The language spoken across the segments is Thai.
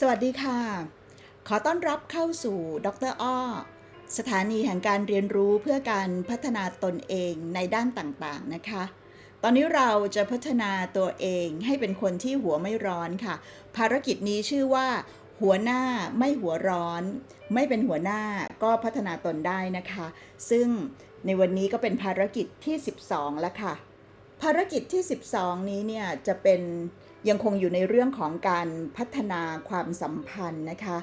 สวัสดีค่ะ ขอต้อนรับเข้าสู่ดรอ้อ สถานีแห่งการเรียนรู้เพื่อการพัฒนาตนเองในด้านต่างๆนะคะ ตอนนี้เราจะพัฒนาตัวเองให้เป็นคนที่หัวไม่ร้อนค่ะ ภารกิจนี้ชื่อว่า หัวหน้าไม่หัวร้อน ไม่เป็นหัวหน้าก็พัฒนาตนได้นะคะ ซึ่งในวันนี้ก็เป็นภารกิจที่ 12 แล้วค่ะ ภารกิจที่ 12 นี้เนี่ยจะเป็น ยังคงอยู่ในเรื่องของการพัฒนาความสัมพันธ์นะคะ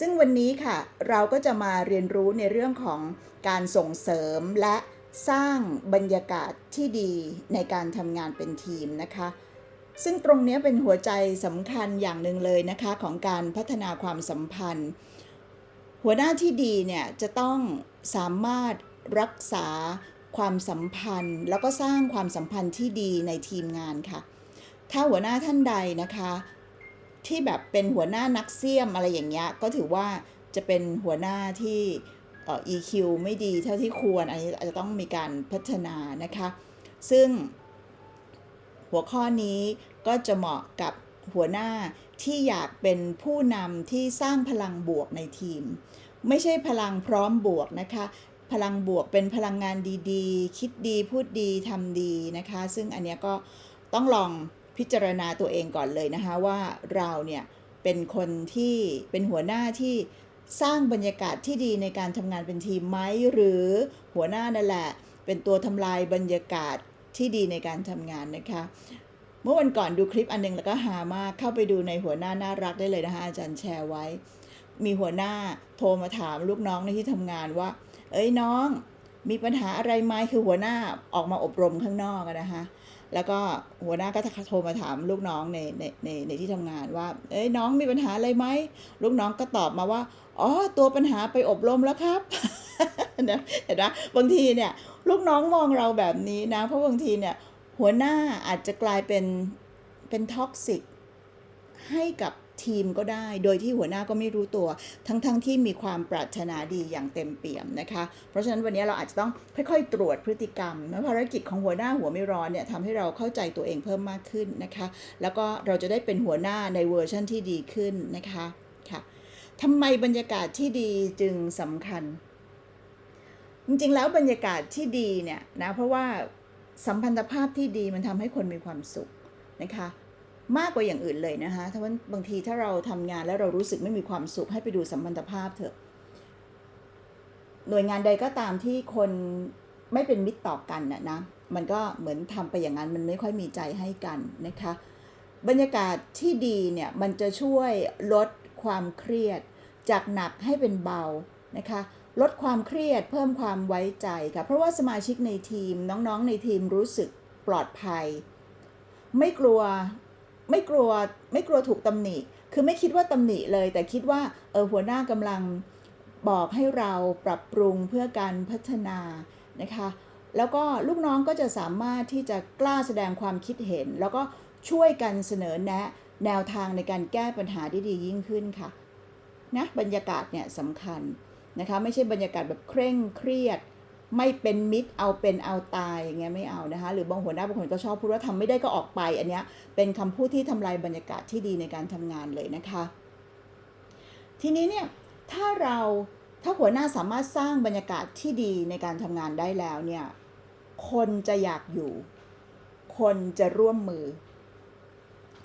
ซึ่งวันนี้ค่ะเราก็จะมาเรียนรู้ในเรื่องของการส่งเสริมและสร้างบรรยากาศที่ดีในการทำงานเป็นทีมนะคะ ซึ่งตรงนี้เป็นหัวใจสำคัญอย่างหนึ่งเลยนะคะของการพัฒนาความสัมพันธ์ หัวหน้าที่ดีเนี่ยจะต้องสามารถรักษาความสัมพันธ์ แล้วก็สร้างความสัมพันธ์ที่ดีในทีมงานค่ะ ถ้าหัวหน้าท่านใดนะคะ ที่แบบเป็นหัวหน้านักเสี่ยมอะไรอย่างเงี้ยก็ถือว่าจะเป็นหัวหน้าที่เอ่อ EQ ไม่ดีเท่าที่ควร อันนี้อาจจะต้องมีการพัฒนานะคะ ซึ่งหัวข้อนี้ก็จะเหมาะกับหัวหน้าที่อยากเป็นผู้นำที่สร้างพลังบวกในทีม ไม่ใช่พลังพร้อมบวกนะคะ พลังบวกเป็นพลังงานดีๆ คิดดีพูดดีทำดีนะคะ ซึ่งอันเนี้ยก็ต้องลอง พิจารณาตัวเองก่อนเลยนะคะว่าเราเนี่ยเป็นคนที่เป็นหัวหน้าที่สร้างบรรยากาศที่ดีในการทำงานเป็นทีมไหมหรือหัวหน้านั่นแหละ เป็นตัวทำลายบรรยากาศที่ดีในการทำงานนะคะ เมื่อวันก่อนดูคลิปอันหนึงแล้วก็หามากเข้าไปดูในหัวหน้าน่ารักได้เลยนะคะอาจารย์แชร์ไว้ มีหัวหน้าโทรมาถามลูกน้องในที่ทำงานว่า เอ้ยน้อง มีปัญหาอะไรไหมคือหัวหน้าออกมาอบรมข้างนอกนะคะ แล้วก็หัวหน้าก็โทรมาถามลูกน้องในในในในที่ทำงานว่า เอ้ยน้องมีปัญหาอะไรไหมลูกน้องก็ตอบมาว่า อ๋อ ตัวปัญหาไปอบรมแล้วครับนะเห็นไหมบางทีเนี่ยลูกน้องมองเราแบบนี้นะ เพราะบางทีเนี่ยหัวหน้าอาจจะกลายเป็นเป็นท็อกซิกให้กับ ทีมก็ได้ โดยที่หัวหน้าก็ไม่รู้ตัว ทั้งๆทที่มีความปรารถนาดีอย่างเต็มเปี่ยมนะคะ เพราะฉะนั้นวันนี้เราอาจจะต้องค่อยๆ ตรวจพฤติกรรมและภารกิจของหัวหน้าหัวไม่ร้อนเนี่ยทำให้เราเข้าใจตัวเองเพิ่มมากขึ้นนะคะ แล้วก็เราจะได้เป็นหัวหน้าในเวอร์ชั่นที่ดีขึ้นนะคะค่ะทำไมบรรยากาศที่ดีจึงสำคัญ จริงๆแล้วบรรยากาศที่ดีเนี่ยนะเพราะว่าสัมพันธภาพที่ดีมันทำให้คนมีความสุขนะคะ มากกว่าอย่างอื่นเลยนะคะถ้าว่าบางทีถ้าเราทำงานแล้วเรารู้สึกไม่มีความสุขให้ไปดูสัมพันธภาพเถอะ หน่วยงานใดก็ตามที่คนไม่เป็นมิตรต่อกันน่ะนะ มันก็เหมือนทำไปอย่างนั้นมันไม่ค่อยมีใจให้กันนะคะ บรรยากาศที่ดีเนี่ยมันจะช่วยลดความเครียด จากหนักให้เป็นเบานะคะลดความเครียดเพิ่มความไว้ใจค่ะเพราะว่าสมาชิกในทีมน้องๆในทีมรู้สึกปลอดภัย ไม่กลัว ไม่กลัวไม่กลัวถูกตำหนิ คือไม่คิดว่าตำหนิเลย แต่คิดว่าเออหัวหน้ากำลังบอกให้เราปรับปรุงเพื่อการพัฒนานะคะ แล้วก็ลูกน้องก็จะสามารถที่จะกล้าแสดงความคิดเห็น แล้วก็ช่วยกันเสนอแนะ แนวทางในการแก้ปัญหาได้ดียิ่งขึ้นค่ะนะบรรยากาศเนี่ยสำคัญนะคะ ไม่ใช่บรรยากาศแบบเคร่งเครียด ไม่เป็นมิตรเอาเป็นเอาตายอย่างเงี้ยไม่เอานะคะ หรือบางหัวหน้าบางคนก็ชอบพูดว่าทำไม่ได้ก็ออกไป อันเนี้ยเป็นคำพูดที่ทำลายบรรยากาศที่ดีในการทำงานเลยนะคะ ทีนี้เนี่ยถ้าเราถ้าหัวหน้าสามารถสร้างบรรยากาศที่ดีในการทำงานได้แล้วเนี่ยคนจะอยากอยู่ คนจะร่วมมือ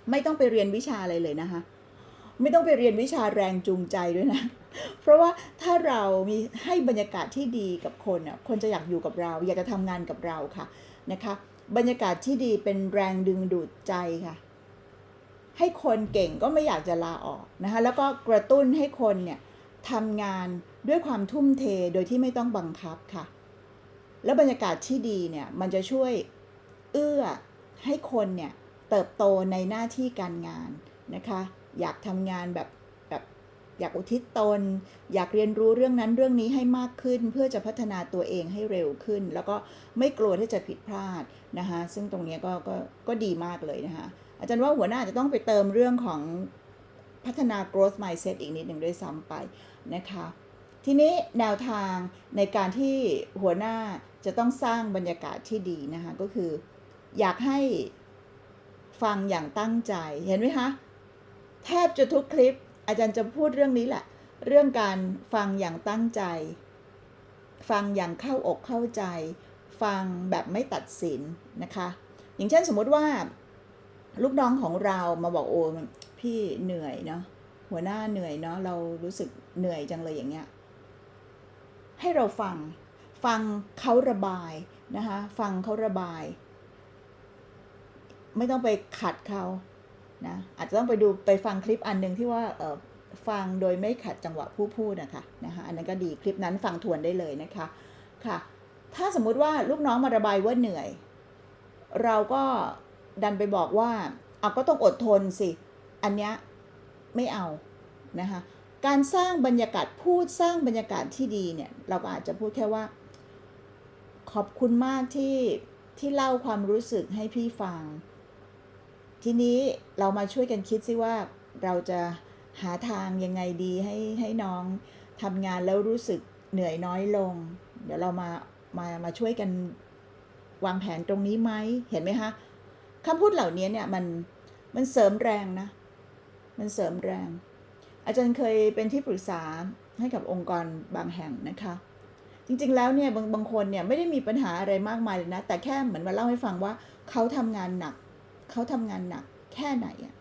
ไม่ต้องไปเรียนวิชาอะไรเลยนะคะ ไม่ต้องไปเรียนวิชาแรงจูงใจด้วยนะ เพราะว่าถ้าเรามีให้บรรยากาศที่ดีกับคนอะคนจะอยากอยู่กับเรา อยากจะทำงานกับเราค่ะนะคะ บรรยากาศที่ดีเป็นแรงดึงดูดใจค่ะ ให้คนเก่งก็ไม่อยากจะลาออกนะคะแล้วก็กระตุ้นให้คนเนี่ยทำงานด้วยความทุ่มเทโดยที่ไม่ต้องบังคับค่ะ แล้วบรรยากาศที่ดีเนี่ยมันจะช่วยเอื้อให้คนเนี่ยเติบโตในหน้าที่การงานนะคะ อยากทำงานแบบแบบ อยากอุทิศตน อยากเรียนรู้เรื่องนั้นเรื่องนี้ให้มากขึ้น เพื่อจะพัฒนาตัวเองให้เร็วขึ้น แล้วก็ไม่กลัวที่จะผิดพลาดนะคะซึ่งตรงนี้ก็ก็ก็ดีมากเลยนะคะอาจารย์ว่าหัวหน้าจะต้องไปเติมเรื่องของพัฒนา growth mindset อีกนิดหนึ่งด้วยซ้ำไปนะคะ ทีนี้แนวทางในการที่หัวหน้าจะต้องสร้างบรรยากาศที่ดีนะคะก็คือ อยากให้ฟังอย่างตั้งใจเห็นไหมคะแทบจะทุกคลิป อาจารย์จะพูดเรื่องนี้แหละ เรื่องการฟังอย่างตั้งใจ ฟังอย่างเข้าอกเข้าใจ ฟังแบบไม่ตัดสินนะคะ อย่างเช่นสมมติว่า ลูกน้องของเรามาบอกโอ้พี่เหนื่อยเนาะหัวหน้าเหนื่อยเนาะเรารู้สึกเหนื่อยจังเลยอย่างเงี้ยให้เราฟังฟังเขาระบายนะคะ ฟังเขาระบาย ไม่ต้องไปขัดเขา นะอาจจะต้องไปดูไปฟังคลิปอันหนึ่งที่ว่าฟังโดยไม่ขัดจังหวะผู้พูดนะคะนะคะอันนั้นก็ดีคลิปนั้นฟังทวนได้เลยนะคะค่ะ ถ้าสมมุติว่าลูกน้องมาระบายว่าเหนื่อย เราก็ดันไปบอกว่าเอาก็ต้องอดทนสิ อันเนี้ยไม่เอานะคะการสร้างบรรยากาศพูดสร้างบรรยากาศที่ดีเนี่ยเราก็อาจจะพูดแค่ว่า ขอบคุณมากที่ที่เล่าความรู้สึกให้พี่ฟัง ทีนี้เรามาช่วยกันคิดซิว่าเราจะหาทางยังไงดีให้ให้น้องทำงานแล้วรู้สึกเหนื่อยน้อยลง เดี๋ยวเรามามามาช่วยกันวางแผนตรงนี้ไหมเห็นไหมคะคำพูดเหล่านี้เนี่ยมันมันเสริมแรงนะ มันเสริมแรง อาจารย์เคยเป็นที่ปรึกษาให้กับองค์กรบางแห่งนะคะ จริงๆแล้วเนี่ยบางบางคนเนี่ยไม่ได้มีปัญหาอะไรมากมายเลยนะ แต่แค่เหมือนมาเล่าให้ฟังว่าเขาทำงานหนัก เขาทำงานหนักแค่ไหนอะ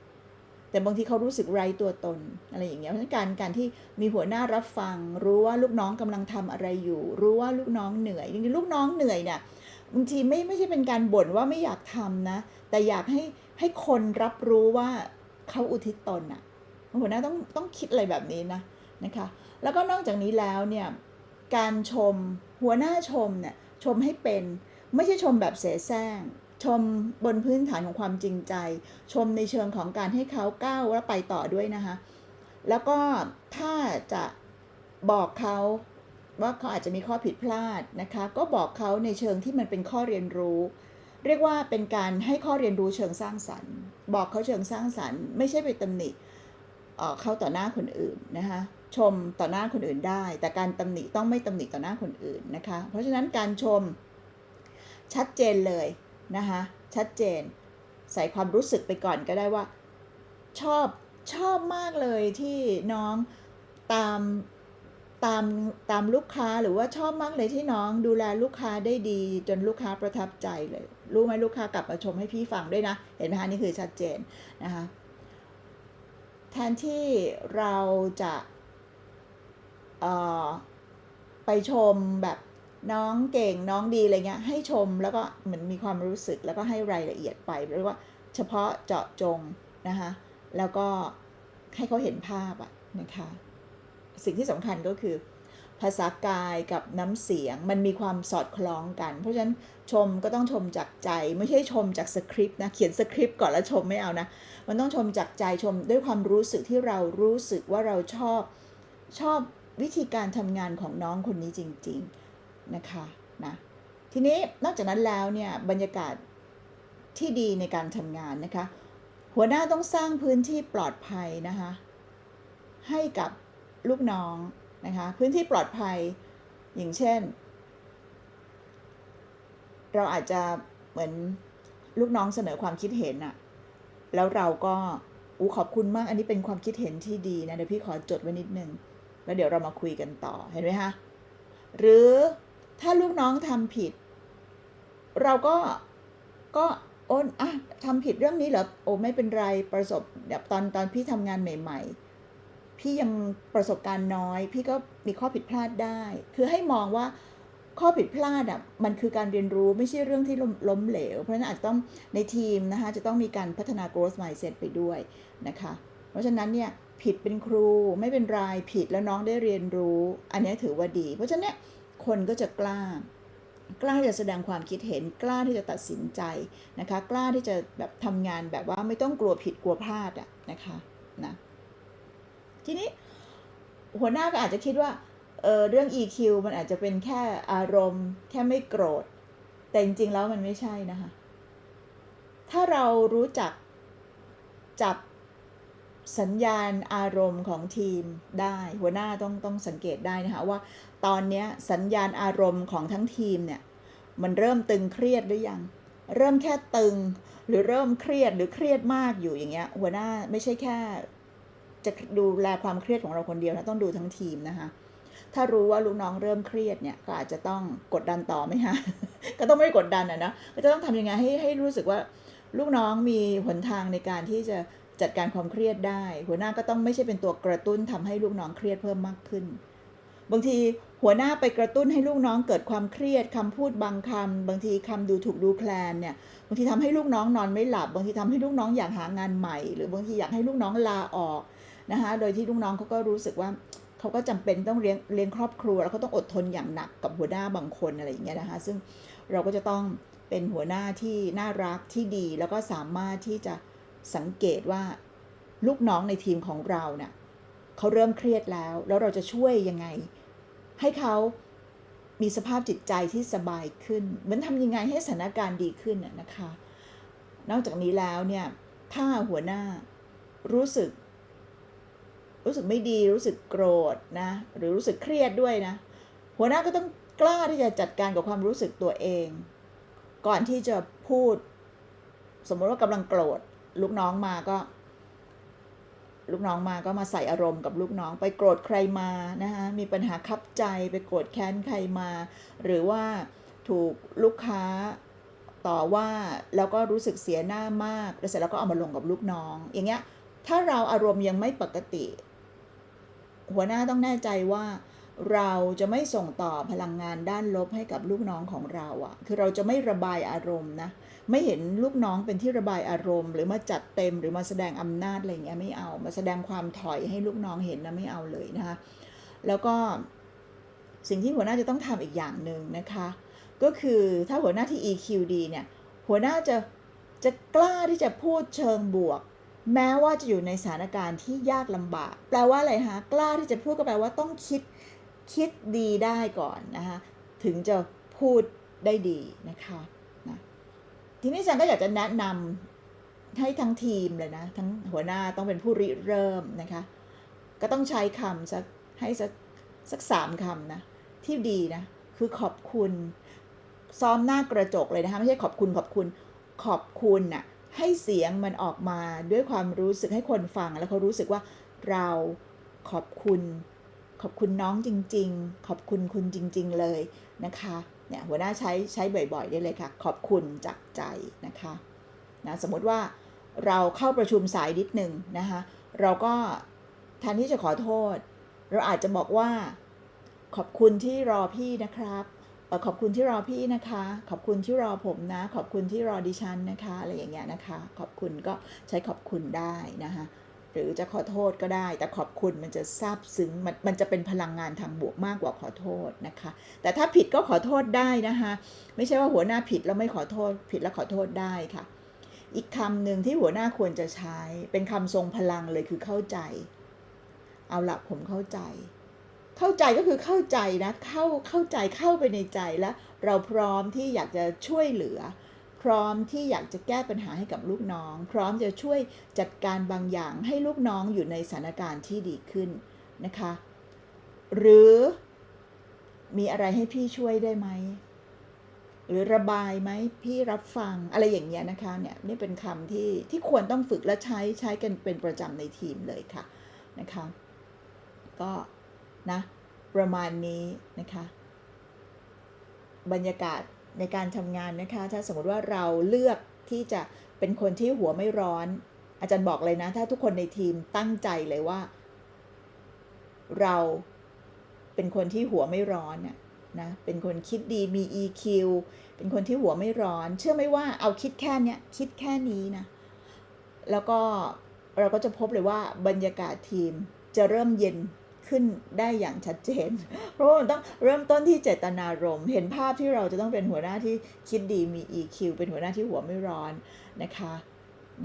แต่บางทีเขารู้สึกไร้ตัวตนอะไรอย่างเงี้ยเพราะฉะนั้นการการที่มีหัวหน้ารับฟัง รู้ว่าลูกน้องกำลังทำอะไรอยู่ รู้ว่าลูกน้องเหนื่อยจริงๆลูกน้องเหนื่อยเนี่ยบางทีไม่ไม่ใช่เป็นการบ่นว่าไม่อยากทำนะ แต่อยากให้ให้คนรับรู้ว่าเขาอุทิศตนอะหัวหน้าต้องต้องคิดอะไรแบบนี้นะนะคะ แล้วก็นอกจากนี้แล้วเนี่ยการชมหัวหน้าชมเนี่ยชมให้เป็นไม่ใช่ชมแบบเสแสร้ง ชมบนพื้นฐานของความจริงใจ ชมในเชิงของการให้เขาก้าวและไปต่อด้วยนะคะ แล้วก็ถ้าจะบอกเขาว่าเขาอาจจะมีข้อผิดพลาดนะคะ ก็บอกเขาในเชิงที่มันเป็นข้อเรียนรู้ เรียกว่าเป็นการให้ข้อเรียนรู้เชิงสร้างสรรค์ บอกเขาเชิงสร้างสรรค์ ไม่ใช่ไปตำหนิเขาต่อหน้าคนอื่นนะคะชมต่อหน้าคนอื่นได้ แต่การตำหนิต้องไม่ตำหนิต่อหน้าคนอื่นนะคะ เพราะฉะนั้นการชมชัดเจนเลย นะคะชัดเจน ใส่ความรู้สึกไปก่อนก็ได้ว่า ชอบชอบมากเลยที่น้องตามตามตามลูกค้าหรือว่าชอบมากเลยที่น้องดูแลลูกค้าได้ดี จนลูกค้าประทับใจเลย รู้ไหมลูกค้ากลับมาชมให้พี่ฟังด้วยนะ เห็นไหมคะนี่คือชัดเจนนะคะแทนที่เราจะเออไปชมแบบ น้องเก่งน้องดีอะไรเงี้ยให้ชมแล้วก็เหมือนมีความรู้สึกแล้วก็ให้รายละเอียดไปเรียกว่าเฉพาะเจาะจงนะคะแล้วก็ให้เขาเห็นภาพอะนะคะสิ่งที่สำคัญก็คือ ภาษากายกับน้ำเสียงมันมีความสอดคล้องกัน เพราะฉะนั้นชมก็ต้องชมจากใจ ไม่ใช่ชมจากสคริปต์นะเขียนสคริปต์ก่อนแล้วชมไม่เอานะมันต้องชมจากใจชมด้วยความรู้สึกที่เรารู้สึกว่าเราชอบชอบวิธีการทำงานของน้องคนนี้จริง ๆ นะคะนะทีนี้นอกจากนั้นแล้วเนี่ยบรรยากาศที่ดีในการทำงานนะคะ หัวหน้าต้องสร้างพื้นที่ปลอดภัยนะคะให้กับลูกน้องนะคะพื้นที่ปลอดภัยอย่างเช่น เราอาจจะเหมือนลูกน้องเสนอความคิดเห็นอะแล้วเราก็อู้ขอบคุณมากอันนี้เป็นความคิดเห็นที่ดีนะเดี๋ยวพี่ขอจดไว้นิดนึง แล้วเดี๋ยวเรามาคุยกันต่อเห็นไหมคะหรือ ถ้าลูกน้องทำผิด เราก็ก็โอนอะทำผิดเรื่องนี้เหรอโอ้ไม่เป็นไรประสบแบบตอนตอนพี่ทำงานใหม่ ๆ พี่ยังประสบการณ์น้อย พี่ก็มีข้อผิดพลาดได้ คือให้มองว่าข้อผิดพลาดอะมันคือการเรียนรู้ไม่ใช่เรื่องที่ล้มล้มเหลว เพราะฉะนั้นอาจจะต้องในทีมนะคะจะต้องมีการพัฒนา growth mindset ไปด้วยนะคะ เพราะฉะนั้นเนี่ยผิดเป็นครูไม่เป็นไรผิดแล้วน้องได้เรียนรู้ อันนี้ถือว่าดี เพราะฉะนั้น คนก็จะกล้ากล้าที่จะแสดงความคิดเห็นกล้าที่จะตัดสินใจนะคะกล้าที่จะแบบทำงานแบบว่าไม่ต้องกลัวผิดกลัวพลาดอะนะคะนะทีนี้หัวหน้าก็อาจจะคิดว่าเออเรื่อง EQ มันอาจจะเป็นแค่อารมณ์ แค่ไม่โกรธ แต่จริงๆแล้วมันไม่ใช่นะคะถ้าเรารู้จักจับสัญญาณอารมณ์ของทีมได้ หัวหน้าต้องต้องสังเกตได้นะคะว่า ตอนนี้สัญญาณอารมณ์ของทั้งทีมเนี่ยมันเริ่มตึงเครียดหรือยัง เริ่มแค่ตึงหรือเริ่มเครียดหรือเครียดมากอยู่อย่างเงี้ยหัวหน้าไม่ใช่แค่ จะดูแลความเครียดของเราคนเดียวนะต้องดูทั้งทีมนะคะถ้ารู้ว่าลูกน้องเริ่มเครียดเนี่ยก็อาจจะต้องกดดันต่อไหมคะก็ต้องไม่กดดันอะนะก็จะต้องทำยังไงให้ให้รู้สึกว่าลูกน้องมีหนทางในการที่จะจัดการความเครียดได้ หัวหน้าก็ต้องไม่ใช่เป็นตัวกระตุ้นทำให้ลูกน้องเครียดเพิ่มมากขึ้น บางทีหัวหน้าไปกระตุ้นให้ลูกน้องเกิดความเครียดคำพูดบางคำบางทีคำดูถูกดูแคลนเนี่ยบางทีทำให้ลูกน้องนอนไม่หลับ บางทีทำให้ลูกน้องอยากหางานใหม่ หรือบางทีอยากให้ลูกน้องลาออกนะคะโดยที่ลูกน้องเขาก็รู้สึกว่าเขาก็จำเป็นต้องเลี้ยงเลี้ยงครอบครัว แล้วเขาต้องอดทนอย่างหนักกับหัวหน้าบางคนอะไรอย่างเงี้ยนะคะซึ่งเราก็จะต้องเป็นหัวหน้าที่น่ารักที่ดี แล้วก็สามารถที่จะสังเกตว่าลูกน้องในทีมของเราเนี่ยเขาเริ่มเครียดแล้ว แล้วเราจะช่วยยังไง ให้เขามีสภาพจิตใจที่สบายขึ้น เหมือนทำยังไงให้สถานการณ์ดีขึ้นน่ะนะคะ นอกจากนี้แล้วเนี่ย ถ้าหัวหน้ารู้สึก รู้สึกไม่ดีรู้สึกโกรธนะ หรือรู้สึกเครียดด้วยนะ หัวหน้าก็ต้องกล้าที่จะจัดการกับความรู้สึกตัวเอง ก่อนที่จะพูด สมมติว่ากำลังโกรธลูกน้องมาก็ ลูกน้องมาก็มาใส่อารมณ์กับลูกน้องไปโกรธใครมานะคะมีปัญหาคับใจไปโกรธแค้นใครมา หรือว่าถูกลูกค้าต่อว่าแล้วก็รู้สึกเสียหน้ามากแล้วเสร็จแล้วก็เอามาลงกับลูกน้อง อย่างเงี้ยถ้าเราอารมณ์ยังไม่ปกติ หัวหน้าต้องแน่ใจว่าเราจะไม่ส่งต่อพลังงานด้านลบให้กับลูกน้องของเราอะคือเราจะไม่ระบายอารมณ์นะ ไม่เห็นลูกน้องเป็นที่ระบายอารมณ์ หรือมาจัดเต็มหรือมาแสดงอำนาจอะไรเงี้ยไม่เอา มาแสดงความถอยให้ลูกน้องเห็นนะไม่เอาเลยนะคะ แล้วก็สิ่งที่หัวหน้าจะต้องทำอีกอย่างหนึ่งนะคะ ก็คือถ้าหัวหน้าที่ EQ ดีเนี่ย หัวหน้าจะจะกล้าที่จะพูดเชิงบวก แม้ว่าจะอยู่ในสถานการณ์ที่ยากลำบาก แปลว่าอะไรฮะกล้าที่จะพูดก็แปลว่าต้องคิดคิดดีได้ก่อนนะคะถึงจะพูดได้ดีนะคะ ทีนี้อาจารย์ก็อยากจะแนะนำให้ทั้งทีมเลยนะ ทั้งหัวหน้าต้องเป็นผู้ริเริ่มนะคะ ก็ต้องใช้คำสักให้สักสักสามคำนะ ที่ดีนะ คือขอบคุณซ้อมหน้ากระจกเลยนะคะไม่ใช่ขอบคุณขอบคุณขอบคุณน่ะให้เสียงมันออกมาด้วยความรู้สึกให้คนฟัง แล้วเขารู้สึกว่าเราขอบคุณ ขอบคุณน้องจริง ๆ ขอบคุณคุณจริง ๆ เลยนะคะ เนี่ยหัวหน้าใช้ใช้บ่อยๆได้เลยค่ะ ขอบคุณจากใจนะคะนะสมมติว่าเราเข้าประชุมสายนิดนึงนะคะเราก็แทนที่จะขอโทษ เราอาจจะบอกว่าขอบคุณที่รอพี่นะครับขอบคุณที่รอพี่นะคะ ขอบคุณที่รอผมนะ ขอบคุณที่รอดิฉันนะคะอะไรอย่างเงี้ยนะคะ ขอบคุณก็ใช้ขอบคุณได้นะคะ รือจะขอโทษก็ได้ แต่ขอบคุณมันจะซาบซึ้งมันมันจะเป็นพลังงานทางบวกมากกว่าขอโทษนะคะ แต่ถ้าผิดก็ขอโทษได้นะคะไม่ใช่ว่าหัวหน้าผิดแล้วไม่ขอโทษ ผิดแล้วขอโทษได้ค่ะ อีกคำหนึ่งที่หัวหน้าควรจะใช้ เป็นคำทรงพลังเลยคือเข้าใจ เอาละผมเข้าใจ เข้าใจก็คือเข้าใจนะเข้าเข้าใจเข้าไปในใจแล้ว เราพร้อมที่อยากจะช่วยเหลือ พร้อมที่อยากจะแก้ปัญหาให้กับลูกน้อง พร้อมจะช่วยจัดการบางอย่างให้ลูกน้องอยู่ในสถานการณ์ที่ดีขึ้นนะคะ หรือมีอะไรให้พี่ช่วยได้ไหม หรือระบายไหมพี่รับฟังอะไรอย่างเงี้ยนะคะเนี่ยนี่เป็นคำที่ที่ควรต้องฝึกและใช้ใช้กันเป็นประจำในทีมเลยค่ะนะคะก็นะประมาณนี้นะคะ บรรยากาศ ในการทำงานนะคะ ถ้าสมมติว่าเราเลือกที่จะเป็นคนที่หัวไม่ร้อน อาจารย์บอกเลยนะ ถ้าทุกคนในทีมตั้งใจเลยว่า เราเป็นคนที่หัวไม่ร้อนนะ เป็นคนคิดดีมี EQ เป็นคนที่หัวไม่ร้อน เชื่อไหมว่าเอาคิดแค่นี้คิดแค่นี้นะ แล้วก็เราก็จะพบเลยว่าบรรยากาศทีมจะเริ่มเย็น ขึ้นได้อย่างชัดเจน เพราะมันต้องเริ่มต้นที่เจตนารมณ์เห็นภาพที่เราจะต้องเป็นหัวหน้าที่คิดดีมี EQ เป็นหัวหน้าที่หัวไม่ร้อนนะคะ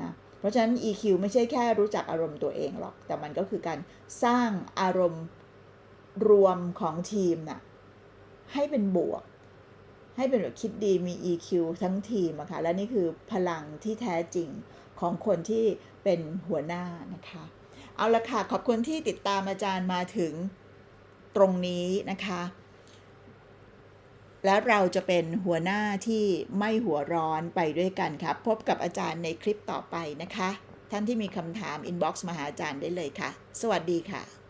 นะเพราะฉะนั้น EQ ไม่ใช่แค่รู้จักอารมณ์ตัวเองหรอก แต่มันก็คือการสร้างอารมณ์รวมของทีมน่ะให้เป็นบวก ให้เป็นแบบคิดดีมี EQ ทั้งทีมอะค่ะและนี่คือพลังที่แท้จริงของคนที่เป็นหัวหน้านะคะ เอาละค่ะ ขอบคุณที่ติดตามอาจารย์มาถึงตรงนี้นะคะ และเราจะเป็นหัวหน้าที่ไม่หัวร้อนไปด้วยกันครับ พบกับอาจารย์ในคลิปต่อไปนะคะ ท่านที่มีคำถาม inbox มาหาอาจารย์ได้เลยค่ะ สวัสดีค่ะ